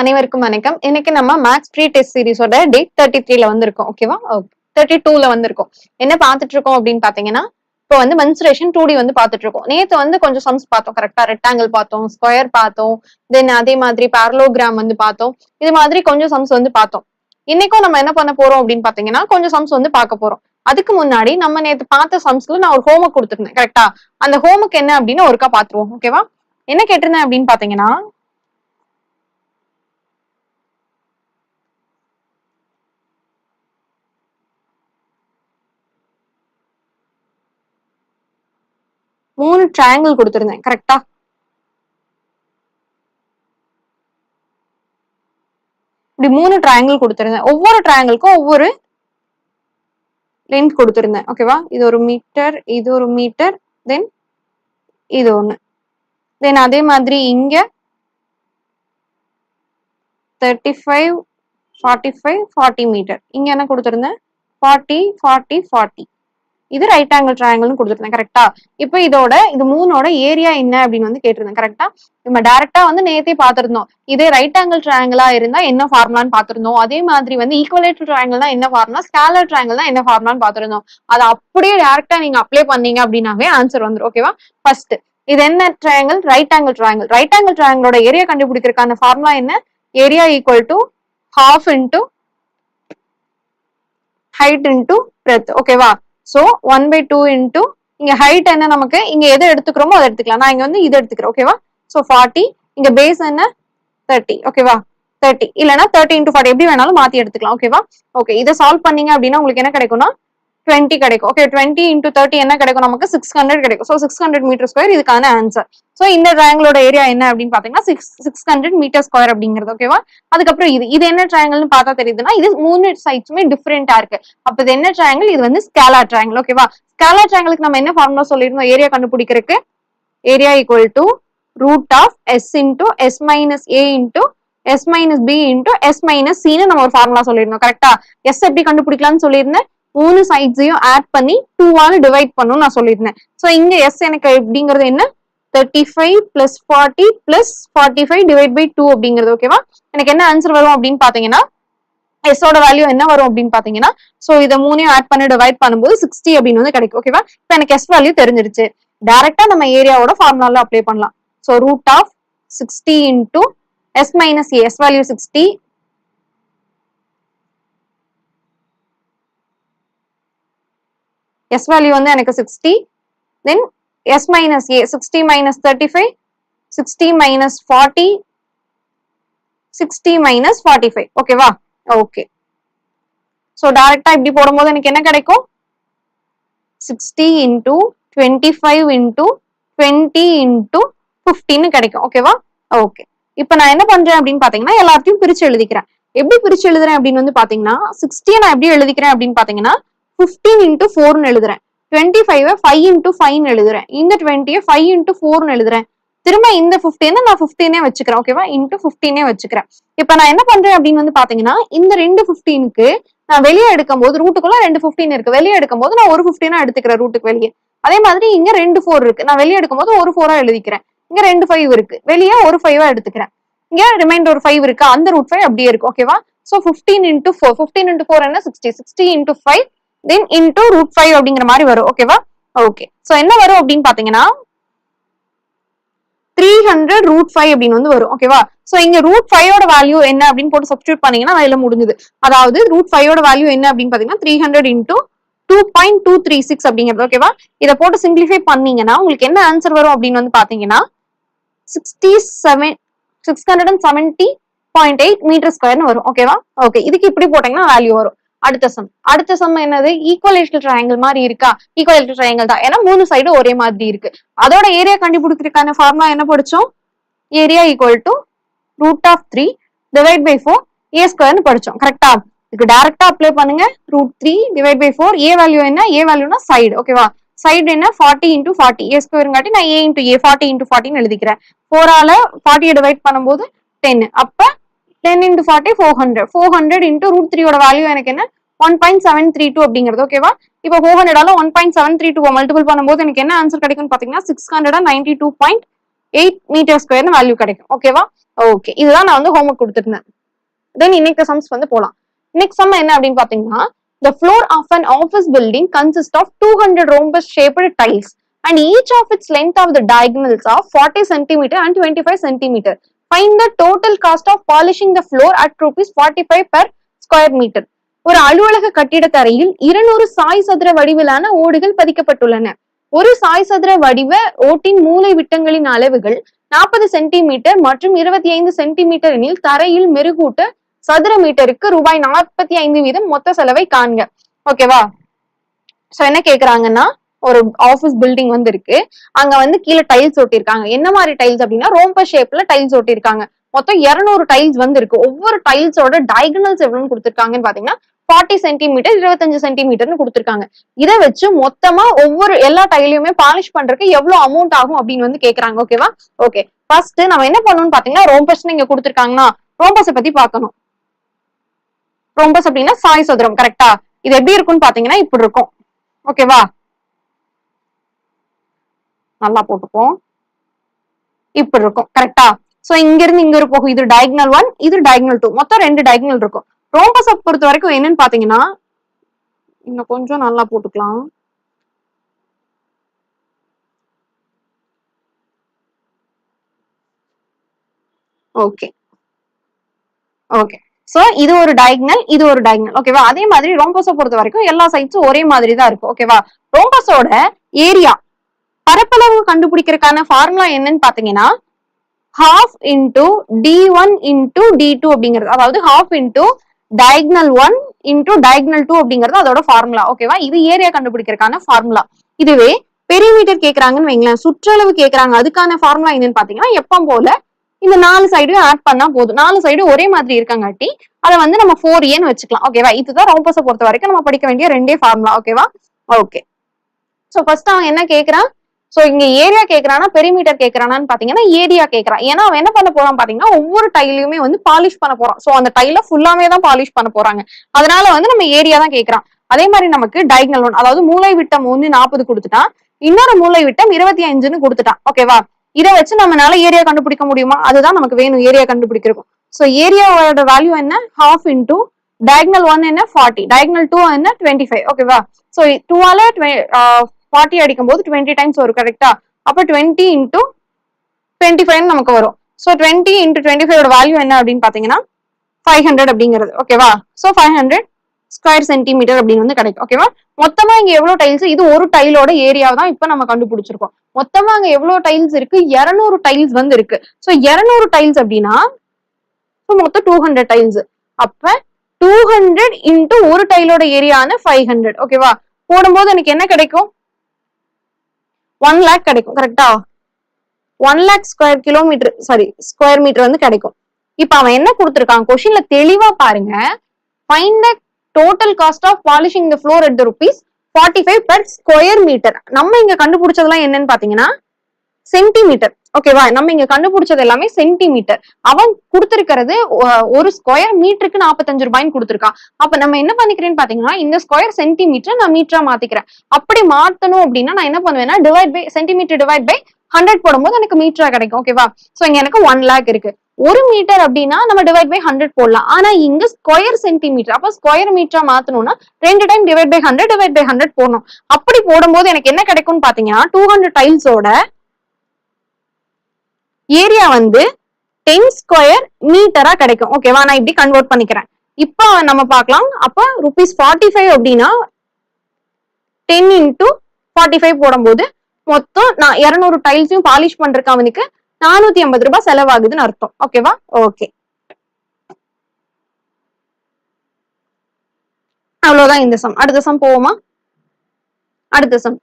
அனைவருக்கும் வணக்கம். இன்னைக்கு நம்ம மேக்ஸ் ப்ரீ டெஸ்ட் சீரிஸோட டேட் தேர்ட்டி த்ரீல வந்திருக்கோம் ஓகேவா தேர்ட்டி டூல வந்திருக்கோம். என்ன பார்த்துட்டு இருக்கோம் அப்படின்னு பாத்தீங்கன்னா இப்போ வந்து மென்சுரேஷன் டூ டி வந்து பார்த்துட்டு இருக்கோம். நேத்து வந்து கொஞ்சம் சம்ஸ் பார்த்தோம் கரெக்டா ரெக்டாங்கிள் பார்த்தோம் ஸ்கொயர் பார்த்தோம் தென் அதே மாதிரி பேரலோகிராம் வந்து பார்த்தோம். இது மாதிரி கொஞ்சம் சம்ஸ் வந்து பார்த்தோம். இன்னைக்கும் நம்ம என்ன பண்ண போறோம் அப்படின்னு பாத்தீங்கன்னா கொஞ்சம் சம்ஸ் வந்து பார்க்க போறோம். அதுக்கு முன்னாடி நம்ம நேத்து பார்த்த சம்ஸ்ல நான் ஒரு ஹோம்ஒர்க் கொடுத்துருந்தேன் கரெக்டா அந்த ஹோம்ஒர்க் என்ன அப்படின்னு ஒருக்கா பாத்துருவோம் ஓகேவா என்ன கேட்டிருந்தேன் அப்படின்னு பாத்தீங்கன்னா மூணு ட்ரையாங்கிள் கொடுத்துருந்தேன் கரெக்டா இப்படி மூணு ட்ரையாங்கிள் கொடுத்துருந்தேன். ஒவ்வொரு ட்ரையாங்கிள்க்கும் ஒவ்வொரு லென்த் கொடுத்துருந்தேன் ஓகேவா இது ஒரு மீட்டர் இது ஒரு மீட்டர் தென் இது ஒண்ணு. தென் அதே மாதிரி இங்க thirty five forty five forty metre இங்க என்ன கொடுத்துருந்தேன்? ஃபார்ட்டி ஃபார்ட்டி ஃபார்ட்டி இது ரைட் ஆங்கிள் ட்ரையாங்கிள்னு கொடுத்துருந்தேன் கரெக்டா இப்போ இதோட இது மூணோட ஏரியா என்ன அப்படின்னு வந்து கேட்டிருந்தேன் கரெக்டா நம்ம டைரக்டா வந்து நேத்தே பார்த்திருந்தோம். இதே ரைட் ஆங்கிள் ட்ரையாங்கிளா இருந்தா என்ன ஃபார்முலான்னு பார்த்திருந்தோம். அதே மாதிரி வந்து ஈக்குவலேட்டர் ட்ரையாங்கிள்னா என்ன ஃபார்முலா ஸ்கேலர் ட்ரையாங்கிள்னா என்ன ஃபார்முலான்னு பார்த்திருந்தோம். அதை அப்படியே டைரக்டா நீங்க அப்ளை பண்ணீங்க அப்படின்னாவே ஆன்சர் வந்துரும் ஓகேவா ஃபர்ஸ்ட் இது என்ன triangle right angle triangle right angle ட்ரையாங்கிளோட area கண்டுபிடிக்கிறதுக்கான ஃபார்முலா என்ன? Area equal to half into height into breadth ஓகேவா so one by two into இங்க ஹைட் என்ன நமக்கு? இங்க எதை எடுத்துக்கிறோமோ அதை எடுத்துக்கலாம். நான் இங்க வந்து இதை எடுத்துக்கிறேன் ஓகேவா சோ ஃபார்ட்டி இங்க பேஸ் என்ன? தேர்ட்டி ஓகேவா தேர்ட்டி இல்லைன்னா தேர்ட்டி இன்டூ ஃபார்ட்டி எப்படி வேணாலும் மாத்தி எடுத்துக்கலாம் ஓகேவா ஓகே இதை சால்வ் பண்ணீங்க அப்படின்னா உங்களுக்கு என்ன கிடைக்கும்னா டுவெண்ட்டி கிடைக்கும். ஓகே டுவெண்ட்டி இன்டூ தேர்ட்டி என்ன கிடைக்கும் நமக்கு? சிக்ஸ் ஹண்ட்ரட் கிடைக்கும். So six hundred metre square இதுக்கான ஆன்சர் ஸோ இந்த ட்ரையாங்கிளோட ஏரியா என்ன அப்படின்னு பாத்தீங்கன்னா six six hundred metre square அப்படிங்கிறது ஓகேவா அதுக்கப்புறம் இது. இது என்ன ட்ரையாங்கல்னு பார்த்தா தெரியுதுன்னா இது மூணு சைட்ஸுமே டிஃப்ரெண்டா இருக்கு. அப்ப இது என்ன ட்ரையாங்கிள் இது வந்து ஸ்கேலா ட்ரையாங்கிள் ஓகேவா ஸ்கேலா ட்ரையாங்கிளுக்கு நம்ம என்ன ஃபார்முலா சொல்லியிருந்தோம்? ஏரியா கண்டுபிடிக்கிறதுக்கு? Area equal to root of S into S minus A into S minus B into S minus சின்னு நம்ம ஒரு ஃபார்முலா சொல்லியிருந்தோம் கரெக்டா எஸ் எப்படி கண்டுபிடிக்கலாம்னு சொல்லியிருந்தேன். மூணு சைட்ஸையும் ஆட் பண்ணி டூவால டிவைட் பண்ணும் நான் சொல்லியிருந்தேன். ஸோ இங்க எஸ் எனக்கு எப்படிங்கிறது என்ன? Thirty five plus forty plus forty five divide by two அப்படிங்கிறது ஓகேவா எனக்கு என்ன ஆன்சர் வரும் அப்படின்னு பாத்தீங்கன்னா எஸ்ஸோட வேல்யூ என்ன வரும் அப்படின்னு பாத்தீங்கன்னா சோ இதை மூணையும் ஆட் பண்ணி டிவைட் பண்ணும்போது சிக்ஸ்டி அப்படின்னு வந்து கிடைக்கும் ஓகேவா இப்போ எனக்கு எஸ் வேல்யூ தெரிஞ்சிருச்சு. டைரக்டா நம்ம ஏரியாவோட ஃபார்முலால அப்ளை பண்ணலாம். So root of sixty into S minus A S value sixty S value வந்து எனக்கு sixty then S minus A sixty minus thirty five sixty minus forty sixty minus forty five ஓகேவா okay so டைரக்டா இப்படி போடும்போது எனக்கு என்ன கிடைக்கும்? Sixty into twenty five into twenty into ஃபிஃப்டின்னு கிடைக்கும். ஓகேவா ஓகே இப்போ நான் என்ன பண்றேன் அப்படின்னு பாத்தீங்கன்னா எல்லாத்தையும் பிரிச்சு எழுதிக்கிறேன். எப்படி பிரிச்சு எழுதுறேன் அப்படின்னு வந்து பாத்தீங்கன்னா சிக்ஸ்டியை நான் எப்படி எழுதிக்கிறேன் அப்படின்னு பாத்தீங்கன்னா ஃபிஃப்டீன் இன்டூ ஃபோர்னு எழுதுறேன். டுவெண்ட்டி ஃபைவ் ஃபைவ் இன்டூ ஃபைவ்னு எழுதுறேன். இந்த டுவெண்ட்டியை ஃபைவ் இன்டூ ஃபோர்னு எழுதுறேன். திரும்ப இந்த ஃபிஃப்டீன் நான் ஃபிஃப்டீனே வச்சுக்கிறேன் ஓகேவா இன்டூ ஃபிஃப்டீனே வச்சுக்கிறேன். இப்போ நான் என்ன பண்றேன் அப்படின்னு வந்து பாத்தீங்கன்னா இந்த ரெண்டு ஃபிஃப்டீனுக்கு நான் வெளியே எடுக்கும் போது ரூட்டுக்குள்ள ரெண்டு ஃபிஃப்டீன் இருக்கு. வெளியே எடுக்கும் போது நான் ஒரு ஃபிஃப்டீனா எடுத்துக்கிறேன் ரூட்டுக்கு வெளியே. அதே மாதிரி இங்க ரெண்டு ஃபோர் இருக்கு. நான் வெளியே எடுக்கும் போது ஒரு ஃபோரா எழுதிக்கிறேன். இங்க ரெண்டு ஃபைவ் இருக்கு. வெளியே ஒரு ஃபைவா எடுத்துக்கிறேன். இங்க ரிமைண்டர் ஒரு ஃபைவ் இருக்கு? அந்த ரூட் ஃபைவ் அப்படியே இருக்கு ஓகேவா so fifteen into four fifteen into four என்ன? Sixty sixty into five then into root five அப்படிங்கிற மாதிரி வரும் ஓகேவா ஓகே சோ என்ன வரும் அப்படின்னு பாத்தீங்கன்னா த்ரீ ஹண்ட்ரட் ரூட் ஃபைவ் அப்படின்னு வந்து வரும் ஓகேவா சோ இங்க ரூட் ஃபைவோட வேல்யூ என்ன அப்படின்னு போட்டு சப்ஸ்டியூட் பண்ணீங்கன்னா அதுல முடிஞ்சுது. அதாவது ரூட் ஃபைவோட வேல்யூ என்ன அப்படின்னு பாத்தீங்கன்னா three hundred into two point two three six அப்படிங்கிறது ஓகேவா இதை போட்டு சிம்பிளிஃபை பண்ணீங்கன்னா உங்களுக்கு என்ன ஆன்சர் வரும் அப்படின்னு வந்து பாத்தீங்கன்னா sixty seven six hundred and seventy point eight metre ஸ்கொயர்னு வரும் ஓகேவா ஓகே இதுக்கு இப்படி போட்டீங்கன்னா வேல்யூ வரும். அடுத்த சம் அடுத்த சம் என்னது? ஈக்குவலேட்டர் ட்ரையாங்கிள் மாதிரி இருக்கா? ஈக்குவலேட்டர் ட்ரையாங்கிள் தான். ஏன்னா மூணு சைடு ஒரே மாதிரி இருக்கு. அதோட ஏரியா கண்டுபிடிக்கிறதுக்கான ஃபார்முலா என்ன படிச்சோம்? Area equal to root of three divide by four A ஸ்கொயர்னு படிச்சோம். கரெக்டா இதுக்கு டைரக்டா அப்ளை பண்ணுங்க. Root three divide by four A value என்ன? ஏ வேல்யூனா சைடு ஓகேவா சைடு என்ன? ஃபார்ட்டி இன்டூ ஃபார்ட்டி ஏ ஸ்கொயருங்காட்டி நான் A into A forty into ஃபார்ட்டின்னு எழுதிக்கிறேன். ஃபோரால ஃபார்ட்டியை டிவைட் பண்ணும்போது டென் அப்போ ten into forty four hundred four hundred into root த்ரீயோட வேல்யூ எனக்கு என்ன? One point seven three two அப்படிங்கிறது ஓகேவா இப்போ four ஹண்ட்ரடால one point seven three two multiple பண்ணும்போது எனக்கு என்ன ஆன்சர் கிடைக்கும்னு பாத்தீங்கன்னா six hundred ninety two point eight metre ஸ்கொயர்னு வேல்யூ கிடைக்கும். ஓகேவா ஓகே இதுதான் நான் வந்து ஹோம்ஒர்க் கொடுத்துருந்தேன். தென் இன்னைக்கு சம்ஸ் வந்து போலாம். நெக்ஸ்ட் சம் என்ன அப்படின்னு பாத்தீங்கன்னா the floor of an office building consists of 200 rhombus shaped tiles and each of its length of the diagonals are 40 centimeter and 25 find the total cost of polishing the floor at rupees forty five per square metre ஒரு அலுவலக கட்டிடத்தரையில் இருநூறு சாய் சதுர வடிவிலான ஓடுகள் பதிக்கப்பட்டுள்ளன. ஒரு சாய் சதுர வடிவ ஓட்டின் மூளை விட்டங்களின் அளவுகள் நாற்பது சென்டிமீட்டர் மற்றும் இருபத்தி ஐந்து சென்டிமீட்டர் எனில் தரையில் மெருகூட்ட சதுர மீட்டருக்கு ரூபாய் நாற்பத்தி ஐந்து வீதம் மொத்த செலவை காண்க. ஓகேவா? சோ என்ன கேக்குறாங்கன்னா ஒரு ஆபீஸ் பில்டிங் வந்து இருக்கு அங்க வந்து கீழே டைல்ஸ் ஒட்டியிருக்காங்க. என்ன மாதிரி டைல்ஸ் அப்படின்னா ரோம்ப ஷேப்ல டைல்ஸ் ஒட்டியிருக்காங்க. மொத்தம் 200 டைல்ஸ் வந்து இருக்கு ஒவ்வொரு டைல்ஸோட டயகனல்ஸ் எவ்வளவுன்னு கொடுத்துருக்காங்கன்னு பாத்தீங்கன்னா ஃபார்ட்டி சென்டிமீட்டர் இருபத்தஞ்சு சென்டிமீட்டர்னு கொடுத்துருக்காங்க. இதை வச்சு மொத்தமா ஒவ்வொரு எல்லா டைலையுமே பாலிஷ் பண்றதுக்கு எவ்வளவு அமௌண்ட் ஆகும் அப்படின்னு வந்து கேக்குறாங்க. ஓகேவா ஓகே ஃபர்ஸ்ட் நம்ம என்ன பண்ணணும்னு பாத்தீங்கன்னா ரோம்பஸ் இங்க கொடுத்திருக்காங்கன்னா ரோம்பஸை பத்தி பாக்கணும் ரோம்பஸ் அப்படின்னா சாய் சதுரம் கரெக்டா இது எப்படி இருக்கும்னு பாத்தீங்கன்னா இப்படி இருக்கும். ஓகேவா நல்லா போட்டுப்போம். இப்படி இருக்கும் கரெக்டா சோ இங்க இருந்து இங்க ஒரு போகும் இது டயக்னல் ஒன் இது டயக்னல் டூ மொத்தம் ரெண்டு டயக்னல் இருக்கும். ரோம்பஸை பொறுத்த வரைக்கும் என்னன்னு பாத்தீங்கன்னா இன்னும் கொஞ்சம் நல்லா போட்டுக்கலாம். ஓகே ஓகே சோ இது ஒரு டயக்னல் இது ஒரு டயக்னல் ஓகேவா அதே மாதிரி ரோம்பஸை பொறுத்த வரைக்கும் எல்லா சைட்ஸும் ஒரே மாதிரி தான் இருக்கும். ஓகேவா ரோம்பஸோட ஏரியா பரப்பளவு கண்டுபிடிக்கிறதுக்கான ஃபார்முலா என்னன்னு பாத்தீங்கன்னா half into D one into D two அப்படிங்கிறது அதாவது half into diagonal one into diagonal two அப்படிங்கிறது அதோட ஃபார்முலா ஓகேவா இது ஏரியா கண்டுபிடிக்கிறதுக்கான ஃபார்முலா இதுவே பெரிமீட்டர் கேக்குறாங்கன்னு வைங்களேன் சுற்றளவு கேக்குறாங்க. அதுக்கான ஃபார்முலா என்னன்னு பாத்தீங்கன்னா எப்பவும் போல இந்த நாலு சைடும் ஆட் பண்ணா போதும். நாலு சைடும் ஒரே மாதிரி இருக்காங்காட்டி அதை வந்து நம்ம ஃபோர் ஏன்னு வச்சுக்கலாம் ஓகேவா இதுதான் ரோம்பஸை பொறுத்த வரைக்கும் நம்ம படிக்க வேண்டிய ரெண்டே ஃபார்முலா ஓகேவா ஓகே ஸோ ஃபர்ஸ்ட் அவன் என்ன கேட்கறான் சோ இங்க ஏரியா கேக்குறானா பெரிமீட்டர் கேக்குறானான்னு பாத்தீங்கன்னா ஏரியா கேக்குறான். ஏன்னா அவன் என்ன பண்ண போறான் பாத்தீங்கன்னா ஒவ்வொரு டைலையுமே வந்து பாலிஷ் பண்ண போறான். சோ அந்த டைல ஃபுல்லாமே தான் பாலிஷ் பண்ண போறாங்க. அதனால வந்து நம்ம ஏரியா தான் கேக்குறான். அதே மாதிரி நமக்கு டைக்னல் ஒன் அதாவது மூளை விட்டம் வந்து நாற்பது கொடுத்துட்டான் இன்னொரு மூளை விட்டம் இருபத்தி அஞ்சுன்னு கொடுத்துட்டான். ஓகேவா இதை வச்சு நம்மளால ஏரியா கண்டுபிடிக்க முடியுமா? அதுதான் நமக்கு வேணும் ஏரியா கண்டுபிடிக்கிறோம் சோ ஏரியாவோட வேல்யூ என்ன? ஹாஃப் இன்டூ டயக்னல் ஒன் என்ன? ஃபார்ட்டி டயக்னல் டூ என்ன? டுவெண்ட்டி ஃபைவ் ஓகேவா சோ டூவால ஃபார்ட்டி அடிக்கும் போது டுவெண்ட்டி டைம்ஸ் வரும் கரெக்டா அப்போ டுவெண்ட்டி இன்டூ டுவெண்ட்டி ஃபைவ் நமக்கு வரும். So twenty into twenty five value என்ன அப்படின்னு பார்த்தீங்கன்னா ஃபைவ் ஹண்ட்ரட் அப்படிங்கிறது. ஓகேவா so five hundred square centimetre அப்படின்னு வந்து கிடைக்கும். ஓகேவா மொத்தமா இங்க எவ்வளவு டைல்ஸ் இது ஒரு டைலோட ஏரியா தான் இப்ப நம்ம கண்டுபிடிச்சிருக்கோம். மொத்தமா அங்க எவ்வளவு டைல்ஸ் இருக்கு? 200 டைல்ஸ் வந்து இருக்கு. ஸோ இருநூறு டைல்ஸ் அப்படின்னா மொத்தம் டூ ஹண்ட்ரட் டைல்ஸ் அப்ப டூ ஹண்ட்ரட் இன்டூ ஒரு டைலோட ஏரியான ஃபைவ் ஹண்ட்ரட் ஓகேவா போடும்போது எனக்கு என்ன கிடைக்கும்? ஒன் லேக் கிடைக்கும் கரெக்டா one lakh square kilometre sorry square metre வந்து கிடைக்கும். இப்ப அவன் என்ன கொடுத்திருக்கான்? கொஸ்டின்ல தெளிவா பாருங்க. Find the total cost of polishing the floor at the rupees forty five per square metre நம்ம இங்க கண்டுபிடிச்சதெல்லாம் என்னன்னு பாத்தீங்கன்னா சென்டிமீட்டர் ஓகேவா நம்ம இங்க கண்டுபிடிச்சது எல்லாமே சென்டிமீட்டர் அவன் கொடுத்திருக்கிறது ஒரு ஸ்கொயர் மீட்டருக்கு நாற்பத்தஞ்சு ரூபாய்ன்னு கொடுத்துருக்கான். அப்ப நம்ம என்ன பண்ணிக்கிறேன்னு பாத்தீங்கன்னா இந்த ஸ்கொயர் சென்டிமீட்டர் நான் மீட்டரா மாத்திக்கிறேன். அப்படி மாத்தணும் அப்படின்னா நான் என்ன பண்ணுவேன்னா divide by centimetre divide by hundred போடும்போது எனக்கு மீட்டரா கிடைக்கும். ஓகேவா சோ இங்க எனக்கு ஒன் லேக் இருக்கு. ஒரு மீட்டர் அப்படின்னா நம்ம டிவைட் பை ஹண்ட்ரட் போடலாம். ஆனா இங்க ஸ்கொயர் சென்டிமீட்டர் அப்ப ஸ்கொயர் மீட்டரா மாத்தணும்னா ரெண்டு time divide by hundred divide by hundred போடணும். அப்படி போடும்போது எனக்கு என்ன கிடைக்கும்னு பாத்தீங்கன்னா டூ ஹண்ட்ரட் டைல்ஸோட ஏரியா வந்து டென் ஸ்கொயர் மீட்டரா கிடைக்கும். ஓகேவா நான் இப்படி கன்வெர்ட் பண்ணிக்கிறேன். இப்போ நம்ம பார்க்கலாம். அப்ப ருபீஸ் ஃபார்ட்டி ஃபைவ் அப்படின்னா டென் இன்டூ ஃபார்ட்டி ஃபைவ் போடும்போது மொத்தம் நான் இரநூறு டைல்ஸையும் பாலிஷ் பண்றதுக்கு அவனுக்கு நானூத்தி ஐம்பது ரூபாய் செலவாகுதுன்னு அர்த்தம். ஓகேவா ஓகே அவ்வளவுதான் இந்த சம் அடுத்த சம் போவோமா? அடுத்த sum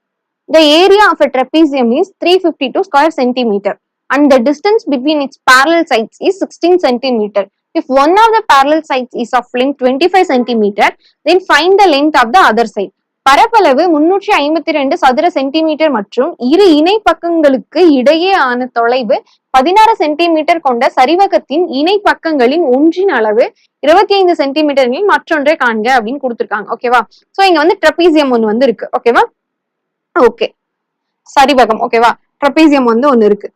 the area of area of a trapezium is 352 square centimeter. And the distance between its parallel sides is 16 centimeter. If one of the parallel sides is of length 25 centimeter then find the length of the other side. பரப்பளவு முன்னூற்றி ஐம்பத்தி ரெண்டு சதுர centimetre மற்றும் இரு இணை பக்கங்களுக்கு இடையே ஆன தொலைவு பதினாறு சென்டிமீட்டர் கொண்ட சரிவகத்தின் இணை பக்கங்களின் ஒன்றின் அளவு இருபத்தி ஐந்து சென்டிமீட்டரில் மற்றொன்றை காண்க அப்படின்னு கொடுத்துருக்காங்க. ஓகேவா சோ இங்க வந்து ட்ரபீசியம் ஒன்று வந்து இருக்கு. ஓகேவா ஓகே சரிவகம். ஓகேவா ட்ரபீசியம் வந்து ஒன்னு இருக்கு.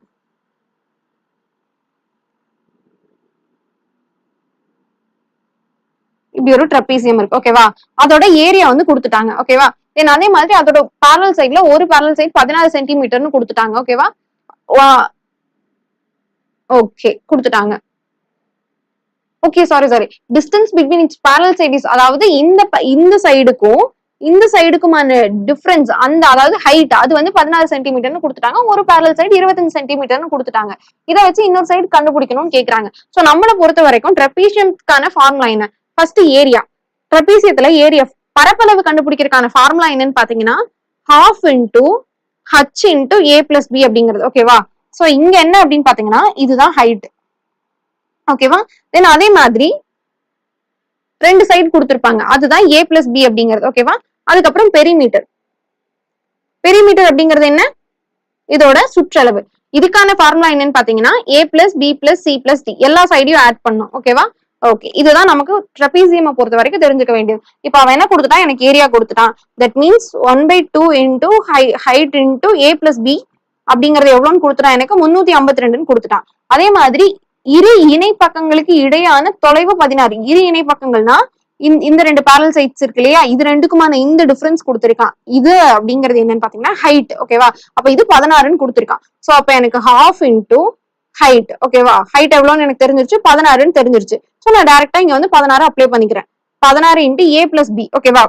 இப்படி ஒரு ட்ரப்பீசியம் இருக்கு ஓகேவா அதோட ஏரியா வந்து கொடுத்துட்டாங்க ஓகேவா தென் அதே மாதிரி அதோட பேரல் சைட்ல ஒரு பேரல் சைட் பதினாறு சென்டிமீட்டர்னு கொடுத்துட்டாங்க ஓகேவா ஓகே கொடுத்துட்டாங்க. Okay sorry sorry distance between its parallel side is அதாவது இந்த இந்த சைடுக்கும் இந்த சைடுக்குமான டிஃபரன்ஸ் அந்த அதாவது ஹைட் அது வந்து பதினாறு சென்டிமீட்டர்னு கொடுத்துட்டாங்க ஒரு பேரல் சைடு இருபத்தஞ்சு சென்டிமீட்டர்னு கொடுத்துட்டாங்க. இதை வச்சு இன்னொரு சைடு கண்டுபிடிக்கணும்னு கேக்குறாங்க. சோ நம்மளை பொறுத்த வரைக்கும் ட்ரெபீஷியம்க்கான ஃபார்முலா என்ன? ஃபர்ஸ்ட் ஏரியா ட்ரெபீசியத்துல ஏரியா பரப்பளவு கண்டுபிடிக்கிறதுக்கான ஃபார்முலா என்னன்னு பாத்தீங்கன்னா half into H into A plus B அப்படிங்கிறது. ஓகேவா சோ இங்க என்ன அப்படின்னு பாத்தீங்கன்னா இதுதான் ஹைட் ஓகேவா தென் அதே மாதிரி ரெண்டு சைடு கொடுத்துருப்பாங்க. அதுதான் ஏ பிளஸ் பி அப்படிங்கிறது. ஓகேவா அதுக்கப்புறம் பெரிமீட்டர் பெரிமீட்டர் அப்படிங்கிறது என்ன? இதோட சுற்றளவு. இதுக்கான ஃபார்முலா என்னன்னு பாத்தீங்கன்னா A plus B plus C plus D எல்லா சைடையும் ஆட் பண்ணும் ஓகேவா ஓகே இதுதான் நமக்கு ட்ரபீசியமை பொறுத்த வரைக்கும் தெரிஞ்சுக்க வேண்டியது. இப்போ அவன் என்ன கொடுத்துட்டான்? எனக்கு ஏரியா கொடுத்துட்டான். That means one by two into high height into A plus B அப்படிங்கறது எவ்வளவுன்னு கொடுத்துட்டான்? எனக்கு முன்னூத்தி ஐம்பத்தி ரெண்டுன்னு கொடுத்துட்டான். அதே மாதிரி இரு இணை பக்கங்களுக்கு இடையான தொலைவு பதினாறு. இரு இணை பக்கங்கள்னா இந்த- ரெண்டு பேரல் சைட்ஸ் இருக்கு இல்லையா? இது ரெண்டுக்குமான இந்த டிஃபரன்ஸ் கொடுத்திருக்கான். இது அப்படிங்கிறது என்னன்னு பாத்தீங்கன்னா ஹைட் ஓகேவா அப்ப இது பதினாறுன்னு கொடுத்திருக்கான். சோ அப்ப எனக்கு ஹாஃப் இன்டூ ஹைட் ஓகேவா ஹைட் எவ்வளோன்னு எனக்கு தெரிஞ்சிருச்சு பதினாறுன்னு தெரிஞ்சிருச்சு. ஸோ நான் டேரெக்டாக இங்க வந்து பதினாறு அப்ளை பண்ணிக்கிறேன். பதினாறு இன்ட்டு ஏ பிளஸ் பி ஓகேவா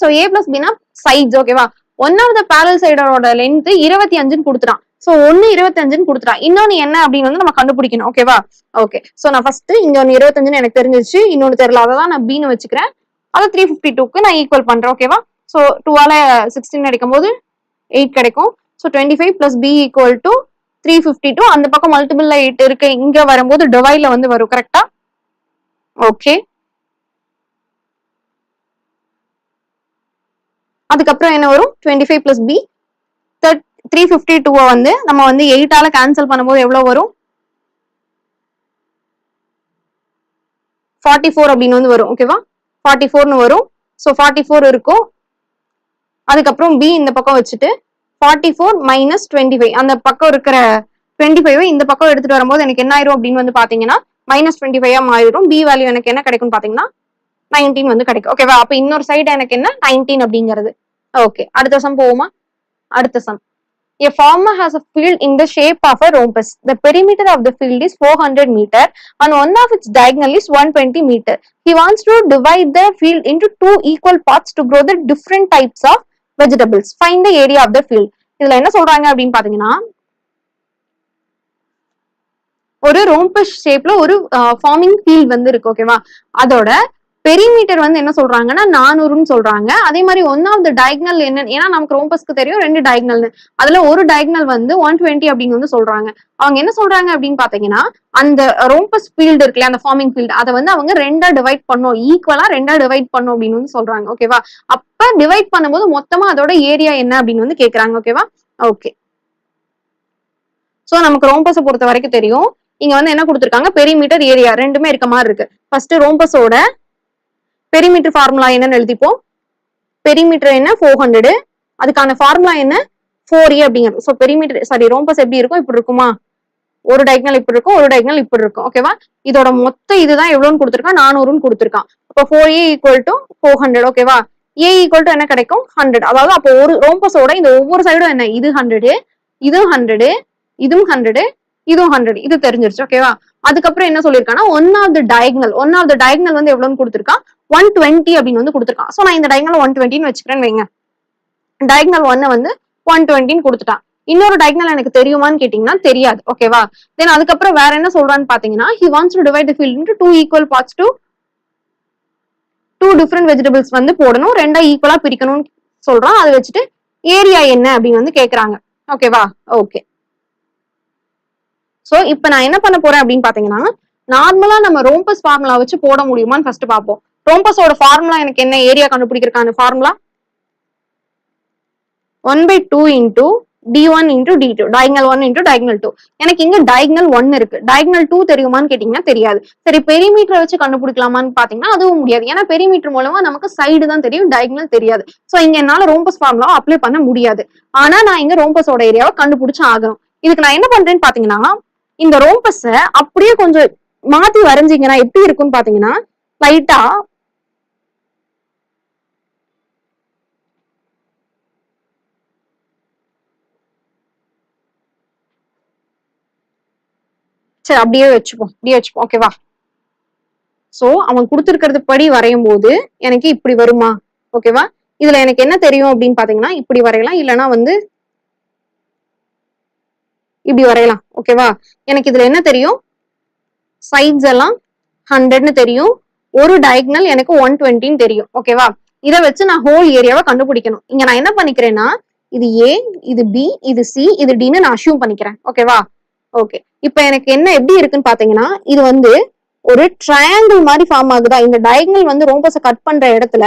ஸோ ஏ பிளஸ் பினா சைட்ஸ் ஓகேவா ஒன் ஆஃப் த பேரல் சைடோட லென்த் இருபத்தி அஞ்சுன்னு கொடுத்துட்டான். சோ ஒன்னு இருபத்தி அஞ்சுன்னு கொடுத்துட்டான். இன்னொன்னு என்ன அப்படின்னு வந்து நம்ம கண்டுபிடிக்கணும் ஓகேவா ஓகே சோ நான் ஃபர்ஸ்ட் இங்க ஒன்னு இருபத்தஞ்சுன்னு எனக்கு தெரிஞ்சிருச்சு. இன்னொன்னு தெரியல அதை தான் நான் பீனு வச்சுக்கிறேன். அதை த்ரீ ஃபிஃப்டி டூக்கு நான் ஈக்குவல் பண்றேன் ஓகேவா சோ டூவால சிக்ஸ்டீன் கிடைக்கும் போது எயிட் கிடைக்கும். So twenty five plus B equal to three fifty two அந்த பக்கம் மல்டிபிள் எயிட் இருக்கு. இங்க வரும்போது டிவைட்ல வந்து வரும் கரெக்டா ஓகே அதுக்கப்புறம் என்ன வரும்? Twenty five plus B three fifty டூவை வந்து நம்ம வந்து எயிட்டால கேன்சல் பண்ணும்போது எவ்வளோ வரும்? ஃபார்ட்டி ஃபோர் அப்படின்னு வந்து வரும் ஓகேவா ஃபார்ட்டி ஃபோர்னு வரும். ஸோ ஃபார்ட்டி ஃபோர் இருக்கும். அதுக்கப்புறம் பி இந்த பக்கம் வச்சுட்டு forty four minus twenty five அந்த பக்கம் இருக்கிற டுவெண்ட்டி ஃபைவ் இந்த பக்கம் எடுத்துட்டு வரும்போது எனக்கு என்ன ஆயிரும் அப்படின்னு வந்து பாத்தீங்கன்னா மைனஸ் டுவெண்ட்டி ஃபைவ் மாறிடும். பி வேல்யூ எனக்கு என்ன கிடைக்கும்னு பாத்தீங்கன்னா நைன்டீன் வந்து கிடைக்கும். ஓகேவா அப்ப இன்னொரு சைடு எனக்கு என்ன? நைன்டீன் அப்படிங்கிறது. ஓகே அடுத்த சம் போவோமா? அடுத்த sum A farmer has a field in the shape of a rhombus. The perimeter of the field is 400 meter and one of its diagonal is 120 meter. He wants to divide the field into two equal parts to grow the different types of vegetables find the area of the field இதுல என்ன சொல்றாங்க அப்படின்னு பாத்தீங்கன்னா ஒரு rhombus ஷேப்ல ஒரு farming field வந்து இருக்கு ஓகேவா அதோட பெரிமீட்டர் வந்து என்ன சொல்றாங்கன்னா நானூறுன்னு சொல்றாங்க. அதே மாதிரி ஒன் ஆஃப் த டயக்னல் என்ன ஏன்னா நமக்கு ரோம்பஸ்க்கு தெரியும் ரெண்டு டயக்னல்னு அதுல ஒரு டயக்னல் வந்து ஒன் டுவெண்ட்டி அப்படின்னு வந்து சொல்றாங்க. அவங்க என்ன சொல்றாங்க அப்படின்னு பாத்தீங்கன்னா அந்த ரோம்பஸ் ஃபீல்டு இருக்குல்ல அந்த ஃபார்மிங் ஃபீல்டு அதை வந்து அவங்க ரெண்டா டிவைட் பண்ணும் ஈக்குவலா ரெண்டா டிவைட் பண்ணும் அப்படின்னு வந்து சொல்றாங்க. ஓகேவா அப்ப டிவைட் பண்ணும்போது மொத்தமா அதோட ஏரியா என்ன அப்படின்னு வந்து கேக்குறாங்க. ஓகேவா ஓகே சோ நமக்கு ரோம்பஸை பொறுத்த வரைக்கும் தெரியும். இங்க வந்து என்ன கொடுத்துருக்காங்க? பெரிமீட்டர் ஏரியா ரெண்டுமே இருக்க மாதிரி இருக்கு. ஃபர்ஸ்ட் ரோம்பஸோட பெரிமீட்டர் ஃபார்முலா என்னன்னு எழுதிப்போம். பெரிமீட்டர் என்ன? ஃபோர் ஹண்ட்ரடு அதுக்கான ஃபார்முலா என்ன? ஃபோர் ஏ அப்படிங்கிறது. ஸோ பெரிமீட்டர் சாரி ரோம்பஸ் எப்படி இருக்கும்? இப்படி இருக்குமா? ஒரு டைக்னல் இப்படி இருக்கும் ஒரு டைக்னல் இப்படி இருக்கும். ஓகேவா இதோட மொத்த இதுதான் எவ்வளோன்னு கொடுத்துருக்கான்? நானூறுன்னு கொடுத்துருக்கான். அப்போ four A equal to four hundred ஓகேவா ஏ ஈக்குவல் டு என்ன கிடைக்கும்? ஹண்ட்ரட் அதாவது அப்போ ஒரு ரோம்பஸோட இந்த ஒவ்வொரு சைடும் என்ன? இது ஹண்ட்ரடு இதுவும் ஹண்ட்ரடு இதுவும் ஹண்ட்ரடு இதுவும் ஹண்ட்ரட் இது தெரிஞ்சிருச்சு. ஓகேவா அதுக்கப்புறம் என்ன சொல்லியிருக்கான்னா one of the diagonal one of the diagonal வந்து எவ்வளவுன்னு கொடுத்துருக்கான்? ஒன் டுவெண்ட்டி அப்படின்னு வந்து கொடுத்துருக்கான். ஸோ நான் இந்த டயக்னல் ஒன் டுவெண்ட்டின்னு வச்சுக்கிறேன்னு வைங்க. டயக்னல் ஒன்னு வந்து ஒன் டுவெண்ட்டின்னு கொடுத்துட்டான். இன்னொரு டயக்னல் எனக்கு தெரியுமான்னு கேட்டீங்கன்னா தெரியாது. ஓகேவா தென் அதுக்கப்புறம் வேற என்ன சொல்றான்னு பாத்தீங்கன்னா he wants to divide the field into two equal parts to two different vegetables வந்து போடணும். ரெண்டா ஈக்குவலா பிரிக்கணும்னு சொல்றான். அதை வச்சுட்டு ஏரியா என்ன அப்படின்னு வந்து கேக்குறாங்க. ஓகேவா ஓகே சோ இப்போ நான் என்ன பண்ண போறேன் அப்படின்னு பாத்தீங்கன்னா நார்மலா நம்ம ரோம்பஸ் ஃபார்முலா வச்சு போட முடியுமான்னு ஃபர்ஸ்ட் பார்ப்போம். ரோம்பஸோட ஃபார்முலா எனக்கு என்ன area கண்டுபிடிக்கிறதுக்கான formula one by two into D one into D two diagonal one into diagonal two எனக்கு இங்க டயக்னல் ஒன் இருக்கு. டயக்னல் டூ தெரியுமான்னு கேட்டீங்கன்னா தெரியாது. சரி பெரிமீட்டர் வச்சு கண்டுபிடிக்கலாமான்னு பாத்தீங்கன்னா அதுவும் முடியாது. ஏன்னா பெரிமீட்டர் மூலமா நமக்கு சைடு தான் தெரியும் டயக்னல் தெரியாது. சோ இங்க என்னால ரோம்பஸ் ஃபார்முலா அப்ளை பண்ண முடியாது. ஆனா நான் இங்க ரோம்பஸோட ஏரியாவை கண்டுபிடிச்சு ஆகணும். இதுக்கு நான் என்ன பண்றேன்னு பாத்தீங்கன்னா இந்த ரோம்பஸ அப்படியே கொஞ்சம் மாத்தி வரைஞ்சீங்கன்னா எப்படி இருக்கும்னு பாத்தீங்கன்னா லைட்டா சரி அப்படியே வச்சுப்போம். அப்படியே வச்சுப்போம். ஓகேவா சோ அவன் கொடுத்துருக்கிறது படி வரையும் போது எனக்கு இப்படி வருமா? ஓகேவா இதுல எனக்கு என்ன தெரியும் அப்படின்னு பாத்தீங்கன்னா இப்படி வரையலாம். இல்லைன்னா வந்து இப்படி வரையலாம். ஓகேவா எனக்கு இதுல என்ன தெரியும்? சைட்ஸ் எல்லாம் ஹண்ட்ரட்னு தெரியும். ஒரு டயக்னல் எனக்கு ஒன் டுவெண்ட்டின்னு தெரியும். ஓகேவா இதை வச்சு நான் ஹோல் ஏரியாவை கண்டுபிடிக்கணும். இங்க நான் என்ன பண்ணிக்கிறேன்னா இது ஏ இது பி இது சி இது டின்னு நான் அஷ்யூம் பண்ணிக்கிறேன். ஓகேவா ஓகே இப்போ எனக்கு என்ன எப்படி இருக்குன்னு பாத்தீங்கன்னா இது வந்து ஒரு ட்ரையாங்கிள் மாதிரி ஃபார்ம் ஆகுதா? இந்த டயங்கிள் வந்து ரோம்பஸை கட் பண்ற இடத்துல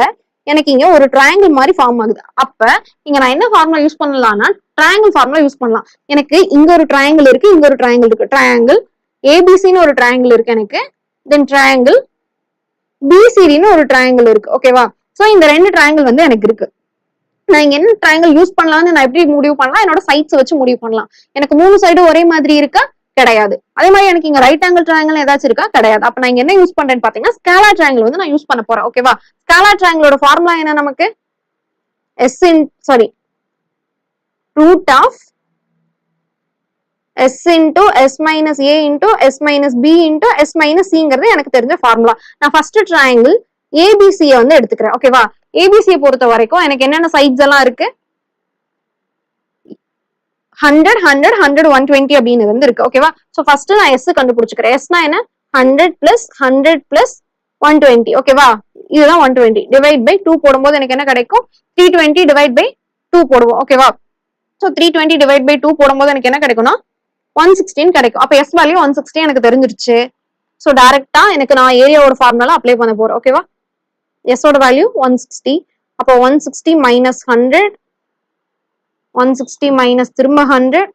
எனக்கு இங்க ஒரு ட்ரையாங்கிள் மாதிரி ஃபார்ம் ஆகுது. அப்ப இங்க நான் என்ன ஃபார்முலா யூஸ் பண்ணலாம்னா ட்ரையாங்கிள் ஃபார்முலா யூஸ் பண்ணலாம். எனக்கு இங்க ஒரு ட்ரையாங்கிள் இருக்கு இங்க ஒரு ட்ரையாங்கிள் இருக்கு. ட்ரையாங்கிள் ஏபிசின்னு ஒரு ட்ரையாங்கிள் இருக்கு எனக்கு. தென் ட்ரையாங்கிள் பிசிடின்னு ஒரு ட்ரையாங்கிள் இருக்கு. ஓகேவா சோ இந்த ரெண்டு ட்ரையாங்கிள் வந்து எனக்கு இருக்கு. நான் இங்க என்ன ட்ரையாங்கிள் யூஸ் பண்ணலாம்னு நான் எப்படி முடிவு பண்ணலாம்? என்னோட சைட்ஸ் வச்சு முடிவு பண்ணலாம். எனக்கு மூணு சைடும் ஒரே மாதிரி இருக்கா? கிடையாது. அதே மாதிரி எனக்கு இங்க ரைட் ஆங்கிள் ட்ரையாங்கிள் ஏதாச்சும் இருக்கா? கிடையாது. அப்ப நான் இங்க என்ன யூஸ் பண்றேன்னு பாத்தீங்கன்னா ஸ்கேலா ட்ரையாங்கிள் வந்து நான் யூஸ் பண்ண போறேன். ஓகேவா ஸ்கேலா ட்ரையாங்கிளோட ஃபார்முலா என்ன நமக்கு? S in sorry root of S into S minus A into S minus B into S minus சிங்கிறது எனக்கு தெரிஞ்ச ஃபார்முலா நான் ஃபர்ஸ்ட் ட்ரையாங்கிள் ஏபிசியை வந்து எடுத்துக்கிறேன். ஓகேவா ஏபிசியை பொறுத்த வரைக்கும் எனக்கு என்னென்ன சைட்ஸ் எல்லாம் இருக்கு? Hundred hundred hundred one twenty அப்படின்னு வந்து இருக்கு ஓகேவா ஸோ ஃபர்ஸ்ட் நான் எஸ் கண்டுபிடிச்சிக்கிறேன். எஸ்னா என்ன? Hundred plus hundred plus one twenty ஓகேவா இதுதான் one twenty divide by two போடும்போது எனக்கு என்ன கிடைக்கும்? Three twenty divide by two போடுவோம். ஓகேவா so three twenty divide by two போடும்போது எனக்கு என்ன கிடைக்கும்னா? ஒன் சிக்ஸ்டின் கிடைக்கும். அப்போ எஸ் வேல்யூ ஒன் சிக்ஸ்டி எனக்கு தெரிஞ்சிருச்சு. ஸோ டேரக்டா எனக்கு நான் ஏரியாவோட ஃபார்முலா அப்ளை பண்ண போறேன். ஓகேவா எஸ்ஸோட வேல்யூ ஒன் சிக்ஸ்டி அப்போ one sixty minus hundred one sixty minus திரும்ப hundred